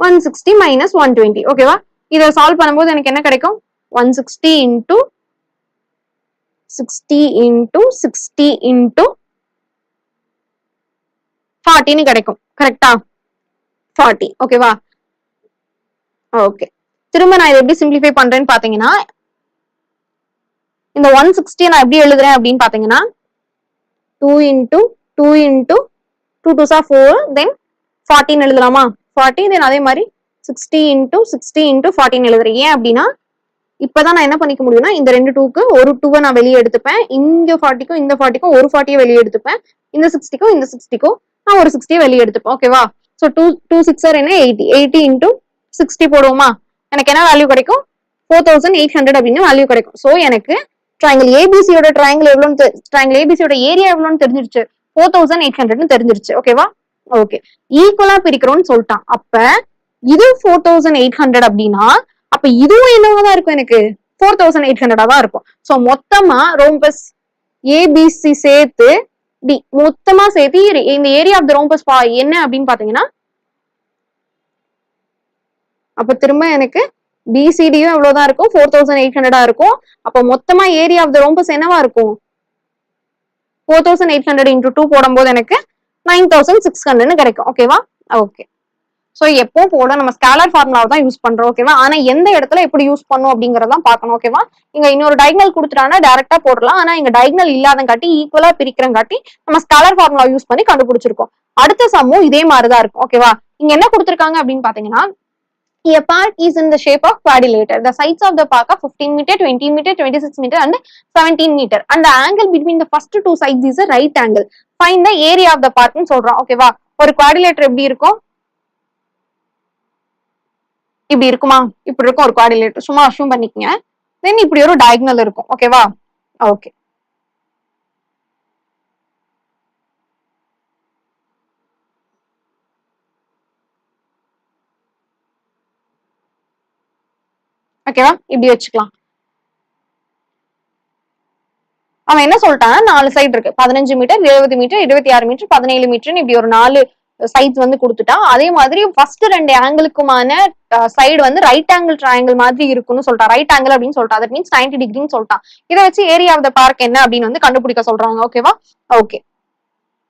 one sixty minus one twenty ஓகேவா இதை சால்வ் பண்ணும்போது எனக்கு என்ன கிடைக்கும்? One sixty into sixty into sixty into ஃபார்ட்டின்னு கிடைக்கும். கரெக்டா ஃபார்ட்டி ஓகேவா ஓகே திரும்ப நான் இதை எப்படி சிம்பிளிஃபை பண்றேன்னு பாத்தீங்கன்னா இந்த ஒன் சிக்ஸ்டி நான் எப்படி எழுதுறேன் அப்படின்னு பாத்தீங்கன்னா two into two into two two சா ஃபோர் தென் ஃபார்ட்டின் எழுதலாமா? ஃபார்ட்டி தென் அதே மாதிரி சிக்ஸ்டி இன்டூ சிக்ஸ்டி இன்டூ ஃபார்ட்டின் எழுதுறேன். ஏன் அப்படின்னா இப்பதான் நான் என்ன பண்ணிக்க முடியும்னா இந்த ரெண்டு டூக்கு ஒரு டூவை நான் வெளியே எடுத்துப்பேன். இங்க ஃபார்ட்டிக்கும் இந்த ஃபார்ட்டிக்கும் ஒரு ஃபார்ட்டியை வெளியே எடுத்துப்பேன். இந்த சிக்ஸ்டிக்கும் இந்த சிக்ஸ்டிக்கும் நான் ஒரு சிக்ஸ்டியை வெளியே எடுத்துப்பேன். ஓகேவா ஸோ டூ டூ சிக்ஸர் என்ன? எயிட்டி எயிட்டி இன்டூ சிக்ஸ்டி போடுவோமா? எனக்கு என்ன வேல்யூ கிடைக்கும்? ஃபோர் தௌசண்ட் எயிட் ஹண்ட்ரட் அப்படின்னு வேல்யூ கிடைக்கும். ஸோ எனக்கு ட்ரையாங்கிள் ஏபிசியோட ட்ரையாங்கிள் எவ்வளோன்னு ட்ரையாங்கிள் ஏபிசியோட ஏரியா எவ்வளோன்னு தெரிஞ்சிருச்சு. ஃபோர் தௌசண்ட் எயிட் ஹண்ட்ரட்னு தெரிஞ்சிருச்சு. ஓகேவா ஓகே ஈக்குவலா பிரிக்கிறோம்னு சொல்லிட்டான். அப்ப இது ஃபோர் தௌசண்ட் எயிட் ஹண்ட்ரட் அப்படின்னா அப்ப இதுவும் என்னவா தான் இருக்கும் எனக்கு? ஃபோர் தௌசண்ட் எயிட் ஹண்ட்ரடா தான் இருக்கும். ஸோ மொத்தமா ரோம்பஸ் ஏபிசி சேர்த்து டி மொத்தமா சேர்த்து இந்த ஏரியா ஆஃப் த ரோம்பஸ் என்ன அப்படின்னு பாத்தீங்கன்னா அப்ப திரும்ப எனக்கு பிசிடியும் எவ்வளவுதான் இருக்கும். ஃபோர் தௌசண்ட் எயிட் ஹண்ட்ரடா இருக்கும். அப்ப மொத்தமா ஏரியா ஆஃப் த ரோம்பஸ் என்னவா இருக்கும். Four thousand eight hundred into two போடும்போது எனக்கு நைன் தௌசண்ட் சிக்ஸ் ஹண்ட்ரட்னு கிடைக்கும். ஓகேவா ஓகே ஸோ எப்போ போட நம்ம ஸ்கேலர் ஃபார்முலாவை தான் யூஸ் பண்றோம். ஓகேவா ஆனா எந்த இடத்துல எப்படி யூஸ் பண்ணும் அப்படிங்கறதான் பார்க்கணும். ஓகேவா இங்க இன்னொரு டயக்னல் கொடுத்துட்டானா டேரக்டா போடலாம். ஆனா இங்க டயக்னல் இல்லாதங்காட்டி ஈக்குவலா பிரிக்கிறங்காட்டி நம்ம ஸ்கேலர் ஃபார்முலா யூஸ் பண்ணி கண்டுபிடிச்சிருக்கோம். அடுத்த சம்மும் இதே மாதிரிதான் இருக்கும். ஓகேவா இங்க என்ன கொடுத்துருக்காங்க அப்படின்னு பாத்தீங்கன்னா A park is in the shape of quadrilateral. The sides of the park are 15 meter, 20 meter, 26 meter and 17 meter. And the angle between the first two sides is a right angle. Find the area of the park னு சொல்றோம் ஓகேவா ஒரு குவாடிலேட்டர் எப்படி இருக்கும் இப்படி இருக்குமா இப்படி இருக்கும் ஒரு குவாடிலேட்டர் சும்மா அஷ்யூம் பண்ணிக்கங்க தென் இப்படி ஒரு டயக்னல் இருக்கும் ஓகேவா ஓகே ஓகேவா இப்படி வச்சுக்கலாம். அவன் என்ன சொல்லிட்டான் நாலு சைடு இருக்கு. பதினஞ்சு மீட்டர் இருபது மீட்டர் இருபத்தி ஆறு மீட்டர் பதினேழு மீட்டர்னு இப்படி ஒரு நாலு சைட் வந்து கொடுத்துட்டான் அதே மாதிரி ஃபர்ஸ்ட் ரெண்டு ஆங்கிளுக்குமான சைடு வந்து ரைட் ஆங்கிள் ட்ரையாங்கிள் மாதிரி இருக்குன்னு சொல்லிட்டான் ரைட் ஆங்கிள் அப்படின்னு சொல்லிட்டான் தட் மீன்ஸ் நைன்டி டிகிரின்னு சொல்லிட்டான் இதை வச்சு ஏரியா ஆஃப் த பார்க் என்ன அப்படின்னு வந்து கண்டுபிடிக்க சொல்றாங்க. ஓகேவா ஓகே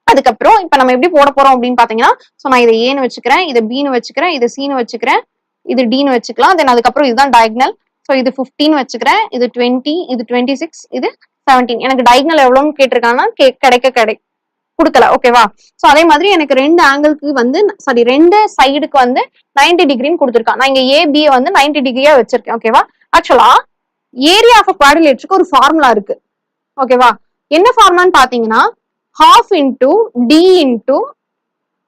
அதுக்கப்புறம் இப்ப நம்ம எப்படி போட போறோம் அப்படின்னு பாத்தீங்கன்னா சோ நான் இதை ஏன்னு வச்சுக்கிறேன் இதை பீனு வச்சுக்கிறேன் இதை சீனு வச்சுக்கிறேன். இது டின்னு வச்சுக்கலாம். தென் அதுக்கப்புறம் இதுதான் டயக்னல் ஸோ இது 15 வச்சுக்கிறேன். இது டுவெண்ட்டி இது டுவெண்ட்டி சிக்ஸ் இது செவன்டீன் எனக்கு டயக்னல் எவ்வளோன்னு கேட்டிருக்காங்கன்னா கே- கிடைக்க கிடை கொடுக்கல. ஓகேவா ஸோ அதே மாதிரி எனக்கு ரெண்டு ஆங்கிளுக்கு வந்து சாரி ரெண்டு சைடுக்கு வந்து 90 டிகிரின்னு கொடுத்துருக்கான். நான் இங்க ஏபியை வந்து 90 டிகிரியா வச்சிருக்கேன். ஓகேவா ஆக்சுவலா ஏரியா ஆஃப் குவாடிலேட்டருக்கு ஒரு ஃபார்முலா இருக்கு. ஓகேவா என்ன ஃபார்முலான்னு பாத்தீங்கன்னா half into D into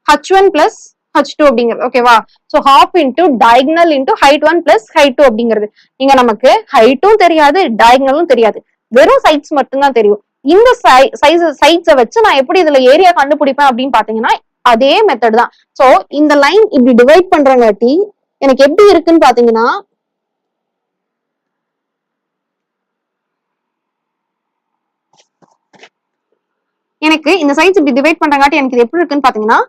H one plus H two அப்படிங்கிறது. ஓகேவா so half into diagonal into height one plus height two அப்படிங்கிறது. நீங்க நமக்கு ஹைட்டும் தெரியாது டயக்னலும் தெரியாது. வெறும் சைட்ஸ் மட்டும்தான் தெரியும். இந்த சைஸ் சைட்ஸை வச்சு நான் எப்படி இதுல ஏரியா கண்டுபிடிப்பேன் அப்படின்னு பாத்தீங்கன்னா அதே மெத்தட் தான். ஸோ இந்த லைன் இப்படி டிவைட் பண்றங்காட்டி எனக்கு எப்படி இருக்குன்னு பாத்தீங்கன்னா எனக்கு இந்த சைட்ஸ் இப்படி டிவைட் பண்றங்காட்டி எனக்கு இது எப்படி இருக்குன்னு பாத்தீங்கன்னா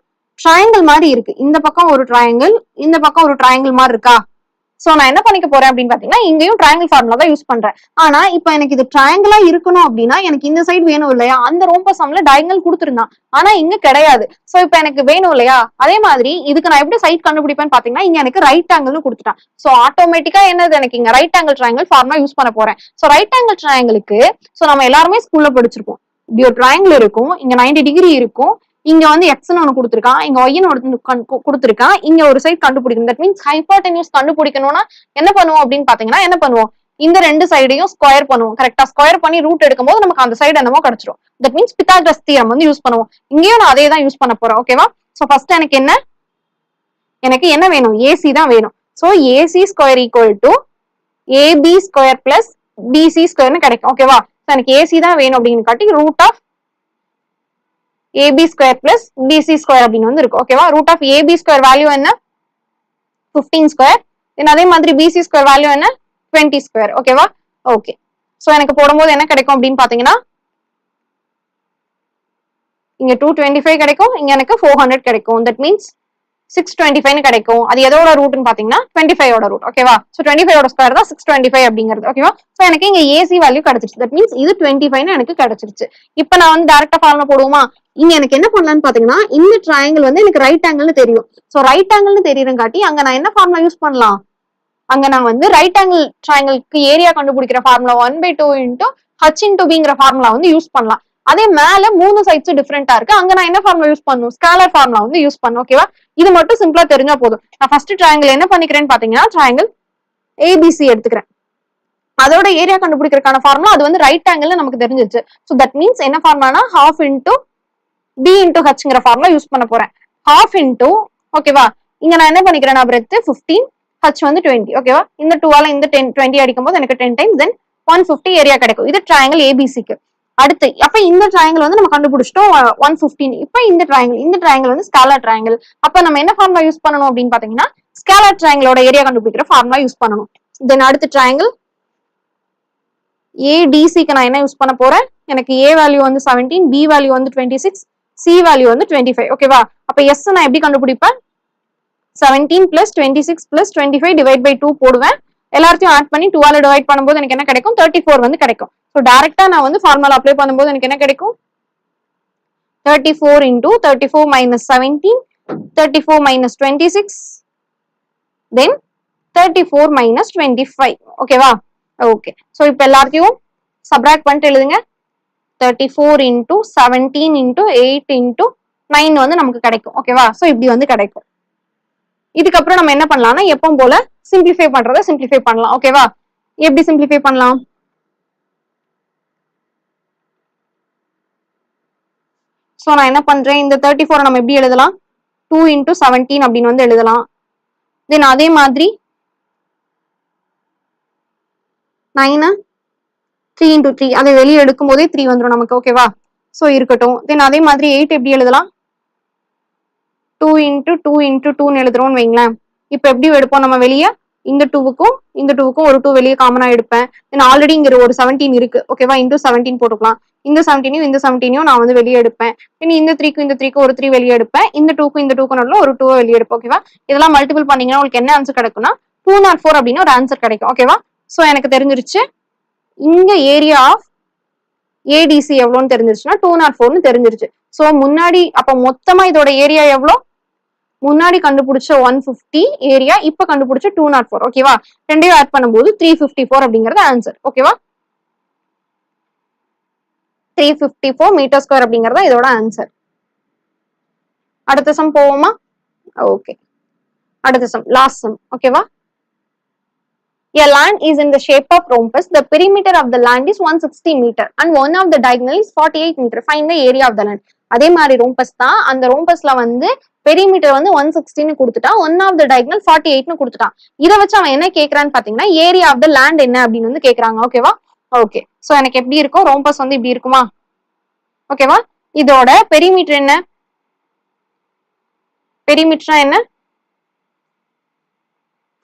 ட்ரையாங்கிள் மாதிரி இருக்கு. இந்த பக்கம் ஒரு ட்ரையாங்கிள் இந்த பக்கம் ஒரு ட்ரையாங்கிள் மாதிரி இருக்கா? சோ நான் என்ன பண்ணிக்க போறேன் அப்படின்னு பாத்தீங்கன்னா இங்கேயும் ட்ரையாங்கிள் ஃபார்முலா தான் யூஸ் பண்றேன். ஆனா இப்போ எனக்கு இது ட்ரையாங்கிளா இருக்கணும் அப்படின்னா எனக்கு இந்த சைடு வேணும் இல்லையா? அந்த ரோம்பசம்ல டயங்கல் கொடுத்துருந்தான். ஆனா இங்க கிடையாது. சோ இப்போ எனக்கு வேணும் இல்லையா? அதே மாதிரி இதுக்கு நான் எப்படி சைட் கண்டுபிடிப்பேன்னு பாத்தீங்கன்னா இங்க எனக்கு ரைட் ஆங்கிள்னு கொடுத்துட்டான். சோ ஆட்டோமேட்டிக்கா என்னது எனக்கு இங்க right angle triangle formula use பண்ண போறேன். சோ ரைட் ஆங்கிள் ட்ரையாங்கிளுக்கு சோ நம்ம எல்லாருமே ஸ்கூல்ல படிச்சிருக்கோம் இப்படி ஒரு ட்ரையாங்கிள் இருக்கும். இங்க 90 டிகிரி இருக்கும். இங்க வந்து எக்ஸ்னு ஒன்று கொடுத்துருக்கான். இங்க ஒய்னு ஒன்று கொடுத்துருக்கான். இங்க ஒரு சைட் கண்டுபிடிக்கணும். தட் மீன்ஸ் ஹைப்போட்டெனியூஸ் கண்டுபிடிக்கணும்னா என்ன பண்ணுவோம் அப்படின்னு பாத்தீங்கன்னா என்ன பண்ணுவோம்? இந்த ரெண்டு சைடையும் ஸ்கொயர் பண்ணுவோம். கரெக்டா ஸ்கொயர் பண்ணி ரூட் எடுக்கும்போது நமக்கு அந்த சைடு என்னமோ கிடைச்சிரும். தட் மீன்ஸ் பித்தாகிரஸ் தியரம் வந்து யூஸ் பண்ணுவோம். இங்கேயும் நான் அதே தான் யூஸ் பண்ண போறேன் ஓகேவா சோ ஃபர்ஸ்ட் எனக்கு என்ன? எனக்கு என்ன வேணும்? ஏசி தான் வேணும். So AC square equal to AB square plus BC ஸ்கொயர்னு கிடைக்கும். ஓகேவா எனக்கு ஏசி தான் வேணும் அப்படின்னு காட்டி root of AB square plus BC square அப்படின்னு வந்து இருக்கு ஓகேவா root of AB square value என்ன? பிப்டீன் ஸ்கொயர் தென் அதே மாதிரி பிசி ஸ்கொயர் வேல்யூ என்ன? டுவெண்ட்டி ஸ்கொயர் ஓகேவா ஓகே ஸோ எனக்கு போடும்போது என்ன கிடைக்கும் அப்படின்னு பாத்தீங்கன்னா இங்க டூ டுவெண்ட்டி ஃபைவ் கிடைக்கும் இங்க எனக்கு ஃபோர் ஹண்ட்ரட் கிடைக்கும். That means six twenty five கிடைக்கும். அது எதோட ரூட்னு பாத்தீங்கன்னா டுவெண்ட்டி ஃபைவோட ரூட் ஓகேவா ஸோ டுவெண்ட்டி ஃபைவோட ஸ்கொயர் தான் சிக்ஸ் டுவெண்ட்டி ஃபைவ் அப்படிங்கிறது ஓகேவா ஸோ எனக்கு இங்க ஏசி வேல்யூ கிடைச்சிருச்சு. தட் மீன்ஸ் இது டுவெண்ட்டி ஃபைவ் எனக்கு கிடைச்சிருச்சு. இப்போ நான் வந்து டேரக்டா ஃபார்முலா போடுவோமா? இங்க எனக்கு என்ன பண்ணலாம்னு பாத்தீங்கன்னா இந்த ட்ரையாங்கிள் வந்து எனக்கு ரைட் ஆங்கிள்னு தெரியும். ஸோ ரைட் ஆங்கிள்னு தெரியறங்காட்டி அங்க நான் என்ன ஃபார்முலா யூஸ் பண்ணலாம்? அங்க நான் வந்து ரைட் ஆங்கிள் ட்ரையாங்கிள்க்கு ஏரியா கண்டுபிடிக்கிற formula one by two into H into பிங்கிற ஃபார்முலா வந்து யூஸ் பண்ணலாம். அதே மேல மூணு சைட்ஸும் டிஃப்ரெண்டா இருக்கு. அங்க நான் என்ன ஃபார்முலா யூஸ் பண்ணும் ஸ்காலர் ஃபார்முலா வந்து யூஸ் பண்ணும் ஓகேவா இது மட்டும் சிம்பிளா தெரிஞ்சா போதும். நான் ஃபர்ஸ்ட் ட்ரையாங்கிள் என்ன பண்ணிக்கிறேன்னு பாத்தீங்கன்னா ட்ரையாங்கிள் ஏபிசி எடுத்துக்கிறேன். அதோட ஏரியா கண்டுபிடிக்கிறதுக்கான ஃபார்முலா அது வந்து ரைட் ஆங்கிள் நமக்கு தெரிஞ்சிச்சு ஸோ தட் மீன்ஸ் என்ன ஃபார்முலானா ஹாஃப் இன்டூ பி இன்டூ ஹச்ங்கிற ஃபார்முலா யூஸ் பண்ண போறேன். ஹாஃப் இன்டூ ஓகேவா இங்க நான் என்ன பண்ணிக்கிறேன் நான் பிரெத்து ஃபிஃப்டீன் ஹச் வந்து டுவெண்ட்டி ஓகேவா இந்த டூவால இந்த டென் டுவெண்ட்டி அடிக்கும் போது எனக்கு ten times then one fifty area கிடைக்கும். இது ட்ரையாங்கிள் ஏபிசிக்கு அடுத்து அப்ப இந்த ட்ரையாங்கிள் வந்து நம்ம கண்டுபிடிச்சிட்டோம் ஒன் பிப்டீன் இப்ப இந்த ட்ரையாங்கிள் இந்த ட்ரையாங்கிள் வந்து ஸ்காலர் ட்ரையாங்கிள் அப்ப நம்ம என்ன ஃபார்முலா யூஸ் பண்ணணும் அப்படின்னு பாத்தீங்கன்னா ஸ்கேலர் ட்ரையாங்கிளோட ஏரியா கண்டுபிடிக்கிற ஃபார்முலா யூஸ் பண்ணணும். தென் அடுத்த ட்ரையாங்கிள் ஏடிசிக்கு நான் என்ன யூஸ் பண்ண போறேன்? எனக்கு ஏ வேல்யூ வந்து செவன்டீன் பி வேல்யூ வந்து டுவெண்ட்டி சிக்ஸ் சி வேல்யூ வந்து டுவெண்ட்டி ஃபைவ் ஓகேவா அப்ப எஸ் நான் எப்படி கண்டுபிடிப்பேன்? Seventeen plus twenty six plus twenty five divide by two போடுவேன். எல்லாத்தையும் ஆட் பண்ணி டூவால டிவைட் பண்ணும்போது எனக்கு என்ன கிடைக்கும்? தேர்ட்டி ஃபோர் வந்து கிடைக்கும். ஸோ டேரக்டா நான் வந்து ஃபார்முலா அப்ளை பண்ணும்போது எனக்கு என்ன கிடைக்கும்? Thirty four into thirty four minus seventeen thirty four minus twenty six then thirty four minus twenty five ஓகேவா ஓகே ஸோ இப்போ எல்லாத்தையும் சப்ராக்ட் பண்ணிட்டு எழுதுங்க. Thirty four into seventeen into eight into nine வந்து நமக்கு கிடைக்கும். ஓகேவா ஸோ இப்படி வந்து கிடைக்கும். இதுக்கப்புறம் நம்ம என்ன பண்ணலாம்னா எப்பவும் போல சிம்பிளிஃபை பண்றத சிம்பிளிஃபை பண்ணலாம். ஓகேவா எப்படி சிம்பிளிஃபை பண்ணலாம்? ஸோ நான் என்ன பண்றேன்? இந்த தேர்ட்டி ஃபோரை நம்ம எப்படி எழுதலாம்? டூ இன்டூ செவன்டீன் அப்படின்னு வந்து எழுதலாம். தென் அதே மாதிரி நைனு த்ரீ இன்டூ த்ரீ அதை வெளியே எடுக்கும் போதே த்ரீ வந்துடும் நமக்கு ஓகேவா ஸோ இருக்கட்டும். தென் அதே மாதிரி எயிட் எப்படி எழுதலாம்? டூ இன்டூ டூ இன்டூ டூன்னு எழுதுறோம்னு வைங்களேன். இப்போ எப்படி எடுப்போம் நம்ம வெளியே? இந்த டூவுக்கும் இந்த டூவுக்கும் ஒரு டூ வெளியே காமனா எடுப்பேன். தென் ஆல்ரெடி இங்க ஒரு செவன்டீன் இருக்கு. ஓகேவா இன்டூ செவன்டீன் போட்டுக்கலாம். இந்த செவன்டீனையும் இந்த செவன்டீனையும் நான் வந்து வெளியே எடுப்பேன். தென் இந்த த்ரீக்கும் இந்த த்ரீக்கும் ஒரு த்ரீ வெளியே எடுப்பேன். இந்த டூக்கும் இந்த டூக்கும் நடுவில் ஒரு டூ வெளியே எடுப்பேன். ஓகேவா இதெல்லாம் மல்டிபிள் பண்ணீங்கன்னா உங்களுக்கு என்ன ஆன்சர் கிடைக்கும்னா டூ நாட் ஃபோர் அப்படின்னு ஒரு ஆன்சர் கிடைக்கும். ஓகேவா ஸோ எனக்கு தெரிஞ்சிருச்சு. இங்க ஏரியா ஆஃப் ஏடிசி எவ்வளோன்னு தெரிஞ்சிருச்சுன்னா டூ நாட் ஃபோர்னு தெரிஞ்சிருச்சு. ஸோ முன்னாடி அப்போ மொத்தமா இதோட ஏரியா எவ்வளோ? முன்னாடி கண்டுபிடிச்ச ஒன் பிப்டி ஏரியா இப்ப கண்டுபிடிச்ச டூ நாட் ஃபோர் ஓகேவா ரெண்டையும் ஆட் பண்ணும்போது த்ரீ ஃபிஃப்டி ஃபோர் அப்படிங்கறது ஆன்சர் ஓகேவா three fifty four metre square அப்படிங்கறது இதோட ஆன்சர் அடுத்த சம் போவோமா? ஓகே அடுத்த சம் லாஸ்ட் சம் ஓகேவா A land is in the shape of rhombus. The perimeter of the land is 160 meter and one of the diagonal is 48 meter. Find the area of the land. அதே மாதிரி rhombus தான். அந்த ரோம்பஸ்ல வந்து perimeter வந்து one சிக்ஸ்டின்னு கொடுத்துட்டான் one of the diagonal forty எயிட்னு கொடுத்துட்டான் இதை வச்சு அவன் என்ன கேட்கறான்னு பாத்தீங்கன்னா ஏரியா ஆஃப் த லேண்ட் என்ன அப்படின்னு வந்து கேட்கறாங்க ஓகேவா ஓகே சோ எனக்கு எப்படி இருக்கும் ரோம்பஸ் வந்து இப்படி இருக்குமா? ஓகேவா இதோட பெரிமீட்டர் என்ன? பெரிமீட்டர்னா என்ன?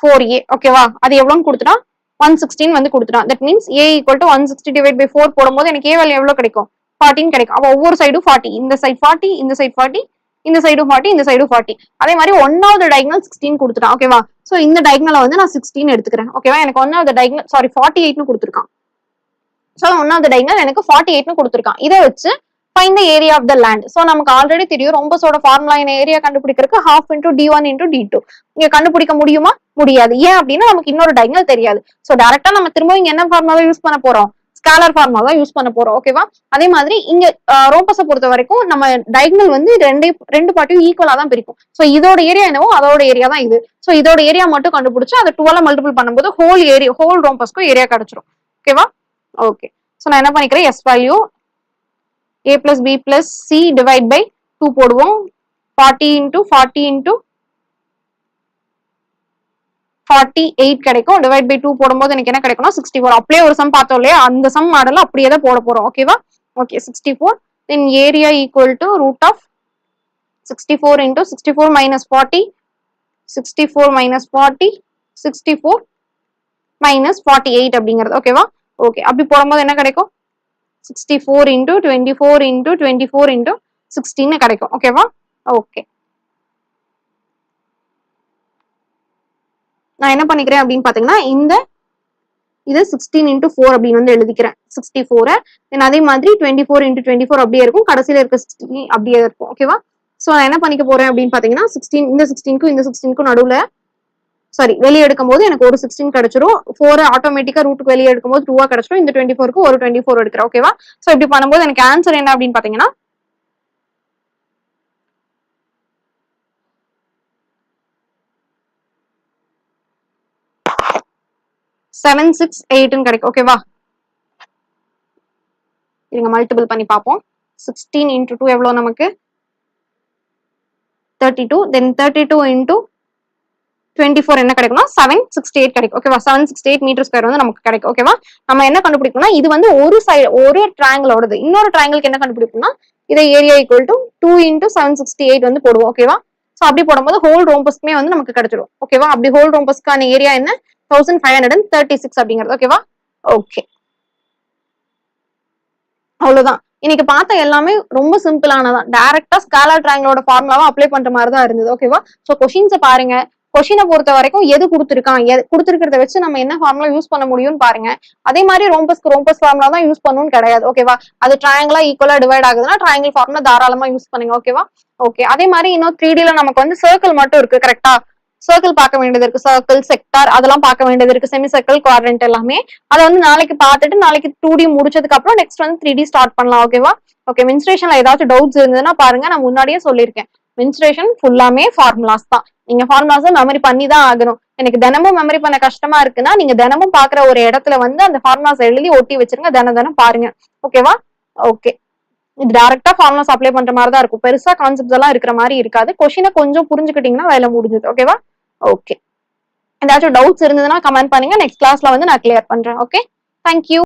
ஃபோர் ஏ ஓகேவா அது எவ்வளோன்னு கொடுத்துட்டான் ஒன் சிக்ஸ்டின் வந்து கொடுத்துட்டான் that means A equal to one sixty divide by four போடும்போது எனக்கு ஏ வேல்யூ எவ்வளோ கிடைக்கும்? ஃபார்ட்டின் கிடைக்கும். அப்போ ஒவ்வொரு சைடும் ஃபார்ட்டி இந்த சைட் ஃபார்ட்டி இந்த சைட் ஃபார்ட்டி இந்த சைடும் ஃபார்ட்டி இந்த சைடும் ஃபார்ட்டி அதே மாதிரி ஒன்னாவது டயக்னல் சிக்ஸ்டீன் கொடுத்துட்டான் ஓகேவா சோ இந்த டயக்னலை வந்து நான் சிக்ஸ்டீன் எடுத்துக்கிறேன் ஓகேவா எனக்கு ஒன்னாவது டயக்னல் சாரி ஃபார்ட்டி எயிட்னு கொடுத்துருக்கான். ஸோ ஒன்னாவது டயக்னல் எனக்கு ஃபார்ட்டி எயிட்னு கொடுத்துருக்கான். இதை வச்சு find the area of the land so நமக்கு ஆல்ரெடி தெரியும் ரொம்பஸோட ஃபார்முலா என்ன ஏரியா கண்டுபிடிக்கிறதுக்கு half into D one into D two இங்க கண்டுபிடிக்க முடியுமா? முடியாது. ஏன் அப்படின்னா நமக்கு இன்னொரு டயக்னல் தெரியாது. ஸோ டேரக்டா நம்ம திரும்ப இங்க என்ன ஃபார்முலாவை யூஸ் பண்ண போறோம்? ஸ்காலர் ஃபார்மா தான் யூஸ் பண்ண போறோம் ஓகேவா அதே மாதிரி இங்க ரோம்பஸை பொறுத்த வரைக்கும் நம்ம டைக்னல் வந்து ரெண்டே ரெண்டு பார்ட்டியும் ஈக்குவலா தான் பிரிக்கும். ஸோ இதோட ஏரியா என்னவோ அதோட ஏரியா தான் இது. ஸோ இதோட ஏரியா மட்டும் கண்டுபிடிச்சு அதை டுவெல்ல மல்டிபிள் பண்ணும்போது ஹோல் ஏரியா ஹோல் ரோம்பஸ்க்கும் ஏரியா கிடைச்சிரும். ஓகேவா ஓகே ஸோ நான் என்ன பண்ணிக்கிறேன்? S value A plus B plus C divide by two போடுவோம். Forty into forty into forty eight கிடைக்கும். டிவைட் பை டூ போடும்போது எனக்கு என்ன கிடைக்கும் சிக்ஸ்டி ஃபோர் அப்படியே ஒரு சம் பார்த்தோம் இல்லையா? அந்த சம் மாடல் அப்படியே தான் போட போறோம். ஓகேவா okay sixty four then area equal to root of sixty four into sixty four minus forty sixty four minus forty sixty four minus forty eight அப்படிங்கிறது ஓகேவா ஓகே அப்படி போடும்போது என்ன கிடைக்கும்? Sixty four into twenty four into twenty four into சிக்ஸ்டின்னு கிடைக்கும் ஓகேவா okay நான் என்ன பண்ணிக்கிறேன் அப்படின்னு பாத்தீங்கன்னா இந்த இது சிக்ஸ்டீன் இன்டூ ஃபோர் அப்படின்னு வந்து எழுதிக்கிறேன். சிக்ஸ்டி ஃபோரை தென் அதே மாதிரி twenty four into twenty four அப்படியே இருக்கும். கடைசியில இருக்க சிக்ஸ்டீன் அப்படியே இருக்கும். ஓகேவா ஸோ நான் என்ன பண்ணிக்க போறேன் அப்படின்னு பாத்தீங்கன்னா சிக்ஸ்டீன் இந்த சிக்ஸ்டீனுக்கும் இந்த சிக்ஸ்டீனுக்கும் நடுவுல சாரி வெளியே எடுக்கும் போது எனக்கு ஒரு சிக்ஸ்டீன் கிடைச்சிரும். ஃபோர் ஆட்டோமேட்டிக்கா ரூட்டுக்கு வெளியே எடுக்கும் போது டூவா கிடைச்சிரும். இந்த டுவெண்ட்டி ஃபோருக்கு ஒரு டுவெண்ட்டி ஃபோர் எடுக்கிறேன் ஓகேவா ஸோ இப்படி பண்ணும்போது எனக்கு ஆன்சர் என்ன அப்படின்னு பாத்தீங்கன்னா செவன் சிக்ஸ் எயிட்னு கிடைக்கும். ஓகேவா இருங்க மல்டிபிள் பண்ணி பார்ப்போம். சிக்ஸ்டீன் இன்டூ டூ எவ்வளோ நமக்கு? Thirty two then thirty two into twenty four என்ன கிடைக்கும்னா செவன் சிக்ஸ்டி எயிட் கிடைக்கும். ஓகேவா seven sixty eight metre square வந்து நமக்கு கிடைக்கும். ஓகேவா நம்ம என்ன கண்டுபிடிக்கணும்னா இது வந்து ஒரு சைடு ஒரு ட்ராங்கிளோடது இன்னொரு ட்ராங்கிளுக்கு என்ன கண்டுபிடிக்கணும்னா இதை area equal to two into seven sixty eight வந்து போடுவோம். ஓகேவா ஸோ அப்படி போடும்போது ஹோல் ரோம்பஸ்க்குமே வந்து நமக்கு கிடைச்சிடும் ஓகேவா அப்படி ஹோல் ரோம்பஸ்க்கான ஏரியா என்ன? Thousand five hundred and thirty six அப்படிங்கிறது ஓகேவா ஓகே அவ்வளவுதான். இன்னைக்கு பார்த்த எல்லாமே ரொம்ப சிம்பிளானதான் டைரக்டா ஸ்காலர் ட்ராங்கிளோட ஃபார்முலாவை அப்ளை பண்ற மாதிரி தான் இருந்தது ஓகேவா ஸோ கொஷின்ஸை பாருங்க. கொஷினை பொறுத்த வரைக்கும் எது கொடுத்துருக்கான்? எது கொடுத்துருக்கிறத வச்சு நம்ம என்ன ஃபார்முலா யூஸ் பண்ண முடியும்னு பாருங்க. அதே மாதிரி ரோம்பஸ்க்கு ரோம்பஸ் ஃபார்முலா தான் யூஸ் பண்ணணும்னு கிடையாது ஓகேவா அது ட்ரையாங்கிளா ஈக்குவலா டிவைட் ஆகுதுன்னா ட்ரையாங்கிள் ஃபார்முலா தாராளமா யூஸ் பண்ணுங்க ஓகேவா ஓகே அதே மாதிரி இன்னும் த்ரீ டில நமக்கு வந்து சர்க்கிள் மட்டும் இருக்கு கரெக்டா சர்க்கிள் பார்க்க வேண்டியது இருக்கு. சர்க்கிள் செக்டார் அதெல்லாம் பார்க்க வேண்டியது இருக்கு. செமி சர்க்கிள் குவாட்ரண்ட் எல்லாமே. அதை வந்து நாளைக்கு பார்த்துட்டு நாளைக்கு டூ டி முடிச்சதுக்கு அப்புறம் நெக்ஸ்ட் வந்து த்ரீ டி ஸ்டார்ட் பண்ணலாம் ஓகேவா ஓகே மின்ஸ்ட்ரேஷன்ல ஏதாச்சும் டவுட்ஸ் இருந்ததுன்னா பாருங்க நான் முன்னாடியே சொல்லியிருக்கேன். மின்ஸ்ட்ரேஷன் ஃபுல்லாமே ஃபார்முலாஸ் தான். நீங்க ஃபார்முலாஸ் மெமரி பண்ணி தான் ஆகணும். எனக்கு தினமும் மெமரி பண்ண கஷ்டமா இருக்குன்னா நீங்க தினமும் பாக்குற ஒரு இடத்துல வந்து அந்த ஃபார்முலாஸ் எழுதி ஒட்டி வச்சிருங்க தினம் தினம் பாருங்க. ஓகேவா ஓகே இது டேரக்டா ஃபார்முலாஸ் அப்ளை பண்ற மாதிரி தான் இருக்கும். பெருசா கான்செப்ட்ஸ் எல்லாம் இருக்கிற மாதிரி இருக்காது. கொஷினை கொஞ்சம் புரிஞ்சுக்கிட்டீங்கன்னா வேலை முடிஞ்சது. ஓகேவா ஓகே ஏதாச்சும் டவுட்ஸ் இருந்ததுன்னா கமெண்ட் பண்ணுங்க. நெக்ஸ்ட் கிளாஸ்ல வந்து நான் கிளியர் பண்றேன். Okay thank you